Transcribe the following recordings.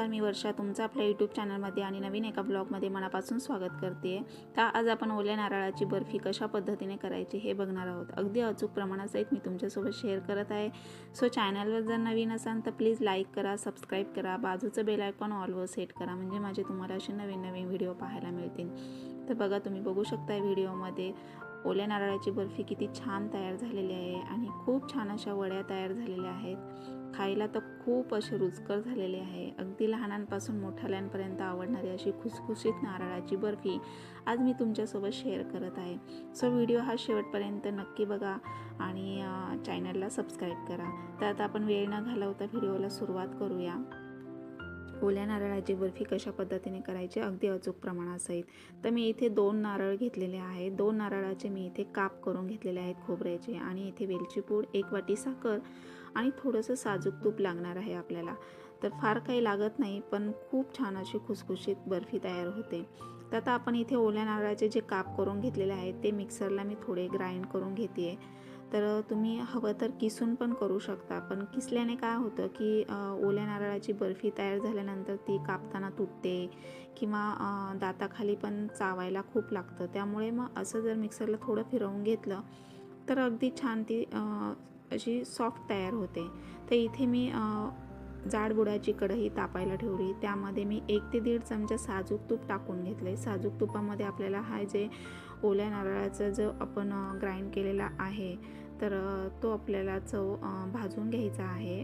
नमस्कार मी वर्षा तुमचं आपल्या यूट्यूब चॅनलमध्ये आणि नवीन एका ब्लॉगमध्ये मनापासून स्वागत करते. तर आज आपण ओल्या नारळाची बर्फी कशा पद्धतीने करायची हे बघणार आहोत. अगदी अचूक प्रमाणासहित मी तुमच्यासोबत शेअर करत आहे. सो चॅनलवर जर नवीन असाल तर प्लीज लाईक करा सबस्क्राईब करा बाजूचं बेल आयकॉन ऑलवर सेट करा म्हणजे माझे तुम्हाला असे नवीन नवीन व्हिडिओ पाहायला मिळतील. तर बघा तुम्ही बघू शकता व्हिडिओमध्ये ओल्या नारळाची बर्फी किती छान तयार झालेली आहे आणि खूप छान अशा वड्या तयार झालेल्या आहेत. खायला तर खूप असे रुचकर झालेले आहे. अगदी लहानांपासून मोठ्याल्यांपर्यंत आवडणारी अशी खुसखुशीत नारळाची बर्फी आज मी तुमच्यासोबत शेअर करत आहे. सो व्हिडिओ हा शेवटपर्यंत नक्की बघा आणि चॅनलला सबस्क्राईब करा. तर आता आपण वेळ न घालवता व्हिडिओला सुरुवात करूया. ओल्या नारळाची बर्फी कशा पद्धतीने करायची अगदी अचूक प्रमाणासहित तर मी इथे दोन नारळ घेतलेले आहेत. दोन नारळाचे मी इथे काप करून घेतलेले आहेत खोबऱ्याचे आणि इथे वेलची पूड एक वाटी साखर आणि थोडंसं साजूक तूप लागणार आहे आपल्याला. तर फार काही लागत नाही पण खूप छान अशी खुसखुशीत बर्फी तयार होते. तर आता आपण इथे ओल्या नारळाचे जे काप करून घेतलेले आहेत ते मिक्सरला मी थोडे ग्राइंड करून घेते तर तुम्ही हवं तर किसून पण करू शकता पण किसल्याने काय होतं की ओल्या नारळाची बर्फी तयार झाल्यानंतर ती कापताना तुटते किंवा दाताखाली पण चावायला खूप लागतं. त्यामुळे मग असं जर मिक्सरला थोडं फिरवून घेतलं तर अगदी छान ती अशी सॉफ्ट तयार होते. तर इथे मी जाड बुडाची कढई तापायला ठेवली. त्यामध्ये मी एक ते दीड चमचा साजूक तूप टाकून घेतले साजूक तुपामध्ये आपल्याला हा जे ओल्या नारळाचा जो आपण ग्राइंड केलेला आहे तर तो आपल्याला चव भाजून घ्यायचा आहे.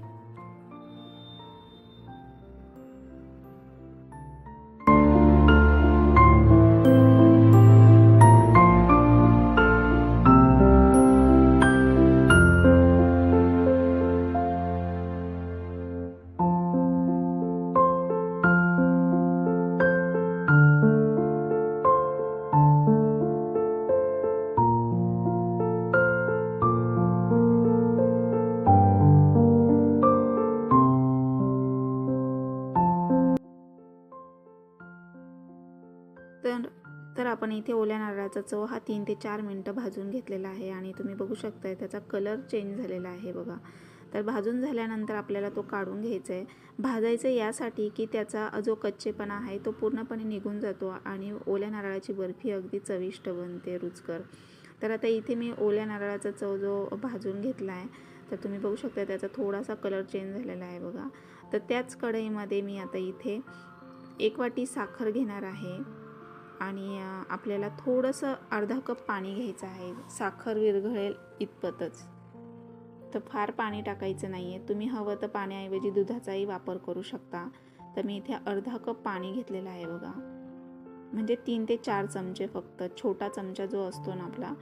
आपण इथे ओल्या नारळाचा चव हा तीन ते चार मिनटं भाजून घेतलेला आहे आणि तुम्ही बघू शकताय त्याचा कलर चेंज झालेला आहे बघा. तर भाजून झाल्यानंतर आपल्याला तो काढून घ्यायचा आहे भाजायचं यासाठी की त्याचा जो कच्चेपणा आहे तो पूर्णपणे निघून जातो आणि ओल्या नारळाची बर्फी अगदी चविष्ट बनते रुचकर. तर आता इथे मी ओल्या नारळाचा चव जो भाजून घेतला आहे तर तुम्ही बघू शकता त्याचा थोडासा कलर चेंज झालेला आहे बघा. तर त्याच कढईमध्ये मी आता इथे एक वाटी साखर घेणार आहे. आणि आपल्याला थोडंसं अर्धा कप पाणी घ्यायचं आहे. साखर विरघळेल इतपतच. तर फार पाणी टाकायचं नाही आहे तुम्ही हवं तर पाण्याऐवजी दुधाचाही वापर करू शकता. तर मी इथे अर्धा कप पाणी घेतलेलं आहे बघा. म्हणजे तीन ते चार चमचे फक्त. छोटा चमचा जो असतो ना आपला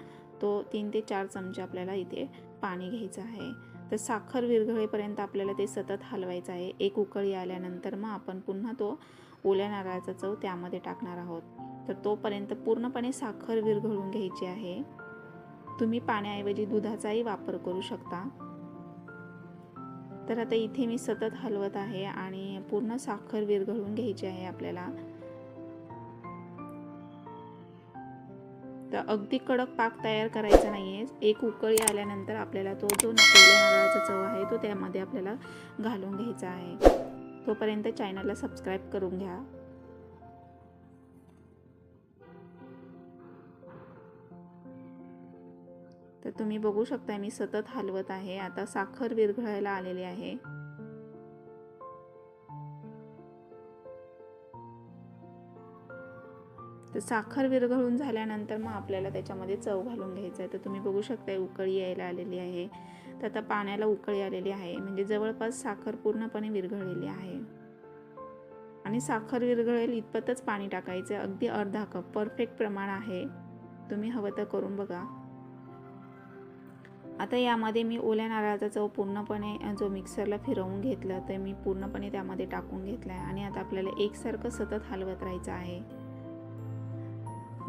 तो तीन ते चार चमचे आपल्याला इथे पाणी घ्यायचं आहे. तर साखर विरघळेपर्यंत आपल्याला ते सतत हलवायचं आहे. एक उकळी आल्यानंतर मग आपण पुन्हा तो ओल्या नारळाचा चव त्यामध्ये टाकणार आहोत. तर तोपर्यंत पूर्णपणे साखर विरघळून घ्यायची आहे. तुम्ही पाण्याऐवजी दुधाचाही वापर करू शकता. तर आता इथे मी सतत हलवत आहे आणि पूर्ण साखर विरघळून घ्यायची आहे आपल्याला. तर अगदी कडक पाक तयार करायचा नाही आहे एक उकळी आल्यानंतर आपल्याला तो जो नारळाचा चव आहे तो त्यामध्ये आपल्याला घालून घ्यायचा आहे. तोपर्यंत चॅनलला सबस्क्राईब करून घ्या. तर तुम्ही बघू शकता मी सतत हलवत आहे. आता साखर विरघळायला आलेली आहे. तर साखर विरघळून झाल्यानंतर मग आपल्याला त्याच्यामध्ये चव घालून घ्यायचं आहे. तर तुम्ही बघू शकता उकळी यायला आलेली आहे. तर आता पाण्याला उकळी आलेली आहे. म्हणजे जवळपास साखर पूर्णपणे विरघळलेली आहे. आणि साखर विरघळेल इतपतच पाणी टाकायचं अगदी अर्धा कप. परफेक्ट प्रमाण आहे. तुम्ही हवं तर करून बघा. आता यामध्ये मी ओल्या नारळाचा चव पूर्णपणे जो मिक्सरला फिरवून घेतलं तर मी पूर्णपणे त्यामध्ये टाकून घेतलं आहे आणि आता आपल्याला एकसारखं सतत हलवत राहायचं आहे.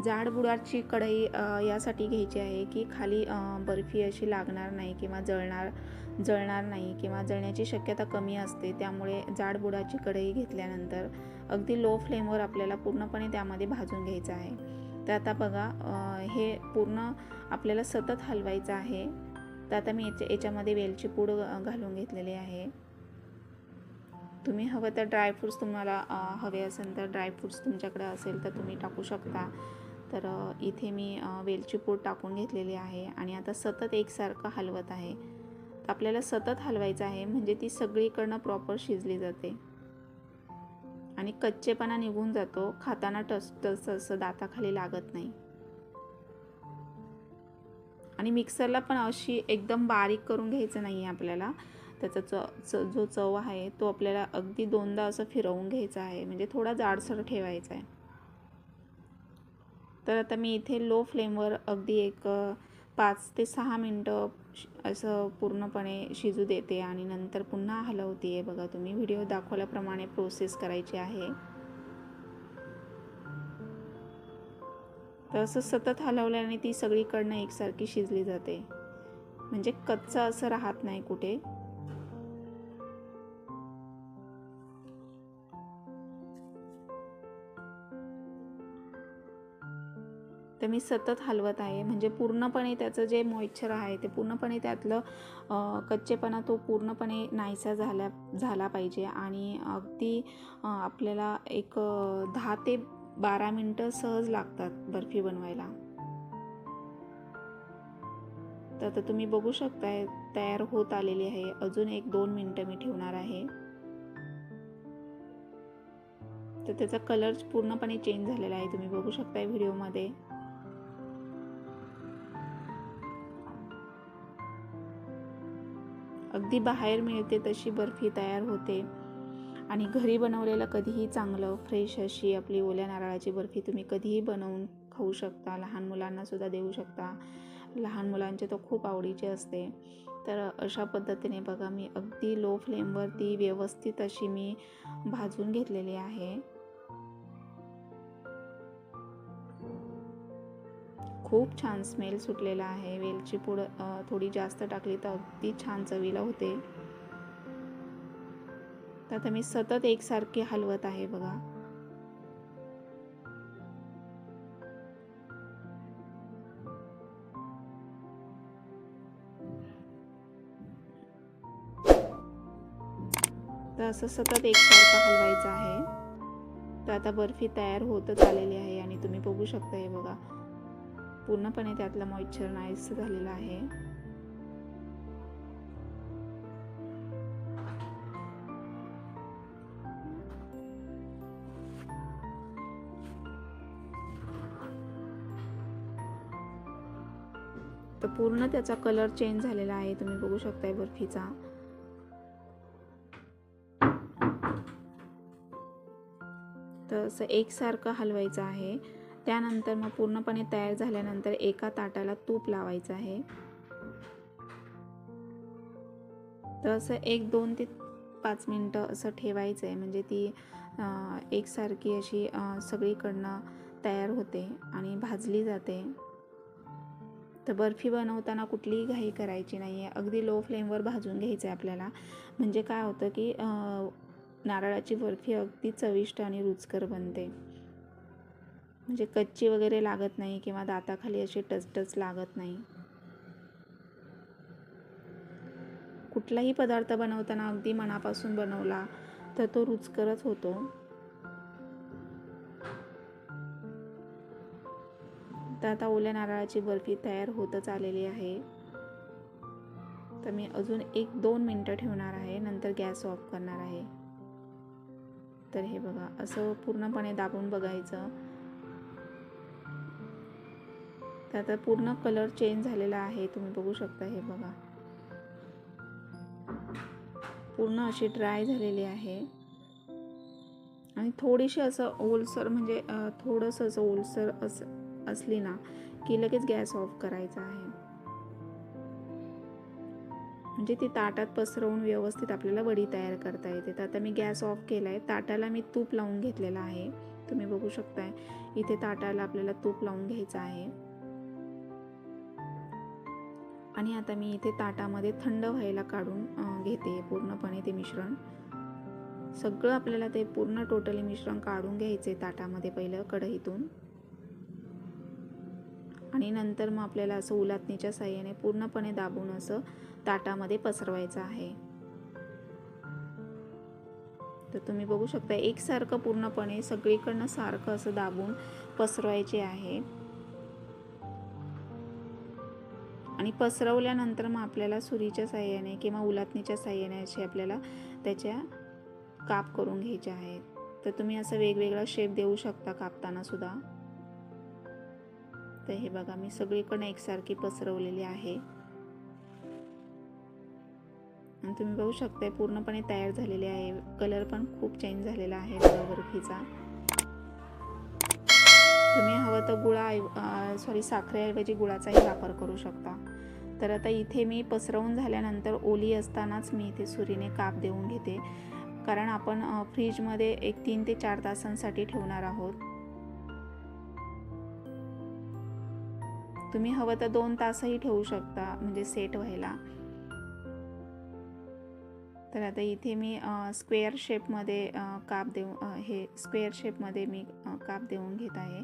जाड बुडाची कढई यासाठी घ्यायची आहे की खाली बर्फी अशी लागणार नाही किंवा जळणार जळणार नाही किंवा जळण्याची शक्यता कमी असते. त्यामुळे जाड बुडाची कढई घेतल्यानंतर अगदी लो फ्लेमवर आपल्याला पूर्णपणे त्यामध्ये भाजून घ्यायचं आहे. तर आता बघा हे पूर्ण आपल्याला सतत हलवायचं आहे. तर आता मी याच्या याच्यामध्ये वेलची पूड घालून घेतलेली आहे. तुम्ही हवं तर ड्रायफ्रूट्स तुम्हाला हवे असेल तर ड्रायफ्रूट्स तुमच्याकडे असेल तर तुम्ही टाकू शकता. तर इथे मी वेलची पूड टाकून घेतलेली आहे आणि आता सतत एकसारखं हलवत आहे. तर आपल्याला सतत हलवायचं आहे म्हणजे ती सगळीकडनं प्रॉपर शिजली जाते. आणि कच्चेपणा निघून जातो. खाताना टस टस असं दाताखाली लागत नाही. आणि मिक्सरला पण अशी एकदम बारीक करून घ्यायचं नाही आहे आपल्याला. त्याचा च च जो चव आहे तो आपल्याला अगदी दोनदा असं फिरवून घ्यायचा आहे. म्हणजे थोडा जाडसर ठेवायचा आहे. तर आता मी इथे लो फ्लेमवर अगदी एक पाच ते सहा मिनटं असं पूर्णपणे शिजू देते आणि नंतर पुन्हा हलवते आहे बघा तुम्ही व्हिडिओ दाखवल्याप्रमाणे प्रोसेस करायची आहे. तर असं सतत हलवल्याने ती सगळीकडनं एकसारखी शिजली जाते. म्हणजे कच्चं असं राहत नाही कुठे. तर मी सतत हलवत आहे. म्हणजे पूर्णपणे त्याचं जे मॉइश्चर आहे ते पूर्णपणे त्यातलं कच्चेपणा तो पूर्णपणे नाहीसा झाला झाला पाहिजे. आणि अगदी आपल्याला एक दहा ते बारा मिनटं सहज लागतात बर्फी बनवायला. तर आता तुम्ही बघू शकताय तयार होत आलेली आहे. अजून एक दोन मिनटं मी ठेवणार आहे. तर त्याचा कलर पूर्णपणे चेंज झालेला आहे. तुम्ही बघू शकताय व्हिडिओमध्ये. अगदी बाहेर मिळते तशी बर्फी तयार होते. आणि घरी बनवलेलं कधीही चांगलं फ्रेश अशी आपली ओल्या नारळाची बर्फी तुम्ही कधीही बनवून खाऊ शकता. लहान मुलांनासुद्धा देऊ शकता. लहान मुलांचे तर खूप आवडीचे असते. तर अशा पद्धतीने बघा मी अगदी लो फ्लेमवरती व्यवस्थित अशी मी भाजून घेतलेली आहे. खूप छान स्मेल सुटलेला आहे. वेलची पूड थोडी जास्त टाकली तर अगदी छान चवीला होते. तर आता मी सतत एकसारखे हलवत आहे बघा. तर असं सतत एकसारखं हलवायचं आहे. तर आता बर्फी तयार होतच आलेली आहे आणि तुम्ही बघू शकता हे बघा. पूर्णपणे त्यातलं मॉइश्चर नाहीस झालेलं आहे. तर पूर्ण त्याचा कलर चेंज झालेला आहे. तुम्ही बघू शकताय बर्फीचा. तर असं एकसारखं हलवायचं आहे. त्यानंतर मग पूर्णपणे तयार झाल्यानंतर एका ताटाला तूप लावायचं आहे. तर असं एक दोन ते पाच मिनटं असं ठेवायचं आहे म्हणजे ती एकसारखी अशी सगळीकडनं तयार होते आणि भाजली जाते. तर बर्फी बनवताना कुठलीही घाई करायची नाही आहे अगदी लो फ्लेमवर भाजून घ्यायचं आहे आपल्याला. म्हणजे काय होतं की नारळाची बर्फी अगदी चविष्ट आणि रुचकर बनते. म्हणजे कच्ची वगैरे लागत नाही किंवा दाताखाली अशी टचटच लागत नाही. कुठलाही पदार्थ बनवताना अगदी मनापासून बनवला तर तो रुचकरच होतो. तर आता ओल्या नारळाची बर्फी तयार होतच आलेली आहे. तर मी अजून एक दोन मिनटं ठेवणार आहे नंतर गॅस ऑफ करणार आहे. तर हे बघा असं पूर्णपणे दाबून बघायचं. तर आता पूर्ण कलर चेंज झालेला आहे तुम्ही बघू शकता हे बघा. पूर्ण अशी ड्राय झालेली आहे. आणि थोडीशी असं ओलसर म्हणजे थोडंसं असं ओलसर असं असली ना की लगेच गॅस ऑफ करायचा आहे. म्हणजे ती ताटात पसरवून व्यवस्थित आपल्याला वडी तयार करता येते. तर आता मी गॅस ऑफ केला आहे ताटाला मी तूप लावून घेतलेलं आहे. तुम्ही बघू शकताय. इथे ताटाला आपल्याला तूप लावून घ्यायचं आहे. आणि आता मी इथे ताटामध्ये थंड व्हायला काढून घेते पूर्णपणे ते मिश्रण. सगळं आपल्याला ते पूर्ण टोटली मिश्रण काढून घ्यायचे ताटामध्ये पहिलं कढईतून. आणि नंतर मग आपल्याला असं उलातणीच्या साह्याने पूर्णपणे दाबून असं ताटामध्ये पसरवायचं आहे. तर तुम्ही बघू शकता एकसारखं पूर्णपणे सगळीकडनं सारखं असं दाबून पसरवायचे आहे. आणि पसरवल्यानंतर मग आपल्याला सुरीच्या साह्याने किंवा उलातणीच्या साह्याने असे आपल्याला त्याच्या काप करून घ्यायचे आहेत. तर तुम्ही असं वेगवेगळा शेप देऊ शकता कापताना सुद्धा. तर हे बघा मी सगळीकडनं एकसारखी पसरवलेली आहे. आणि तुम्ही बघू शकता पूर्णपणे तयार झालेले आहे. कलर पण खूप चेंज झालेला आहे बर्फीचा तुम्ही हवं तर गुळा सॉरी साखरेऐवजी गुळाचाही वापर करू शकता. तर आता इथे मी पसरवून झाल्यानंतर ओली असतानाच मी इथे सुरीने काप देऊन घेते. कारण आपण फ्रीजमध्ये एक तीन ते चार तासांसाठी ठेवणार आहोत. तुम्ही हवं तर दोन तासही ठेवू शकता म्हणजे सेट व्हायला. तर आता इथे मी स्क्वेअर शेपमध्ये काप देऊ हे स्क्वेअर शेपमध्ये मी काप देऊन घेत आहे.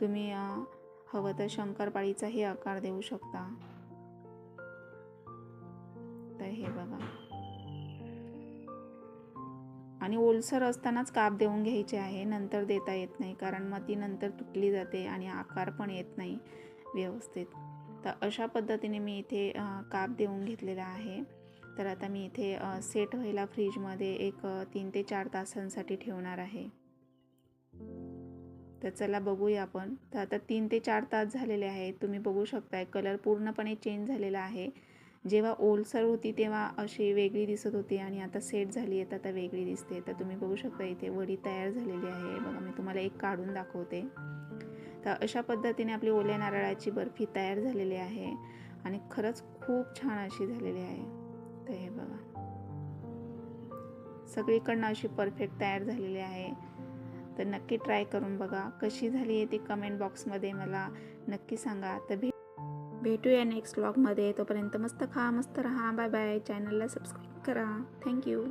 तुम्ही हवं तर शंकरपाळीचाही आकार देऊ शकता. तर हे बघा. आणि ओलसर असतानाच काप देऊन घ्यायचे आहे नंतर देता येत नाही कारण मग ती नंतर तुटली जाते आणि आकार पण येत नाही. व्यवस्थित. तर अशा पद्धतीने मी इथे काप देऊन घेतलेला आहे. तर आता मी इथे सेट व्हायला फ्रीजमध्ये एक तीन ते चार तासांसाठी ठेवणार आहे. तर चला बघूया आपण. तर आता तीन ते चार तास झालेले आहेत. तुम्ही बघू शकताय कलर पूर्णपणे चेंज झालेला आहे. जेव्हा ओलसर होती तेव्हा अशी वेगळी दिसत होती आणि आता सेट झाली आहे तर आता वेगळी दिसते. तर तुम्ही बघू शकता इथे वडी तयार झालेली आहे. बघा मी तुम्हाला एक काढून दाखवते. तर अशा पद्धतीने आपली ओल्या नारळाची बर्फी तयार झालेली आहे आणि खरंच खूप छान अशी झालेली आहे. तर हे बघा. सगळीकडनं अशी परफेक्ट तयार झालेली आहे. तर नक्की ट्राय करून बघा. कशी झाली आहे ती कमेंट बॉक्समध्ये मला नक्की सांगा. तर भे भेटूया नेक्स्ट व्लॉगमध्ये तोपर्यंत मस्त खा मस्त राहा. बाय बाय चॅनलला सबस्क्राईब करा. Thank you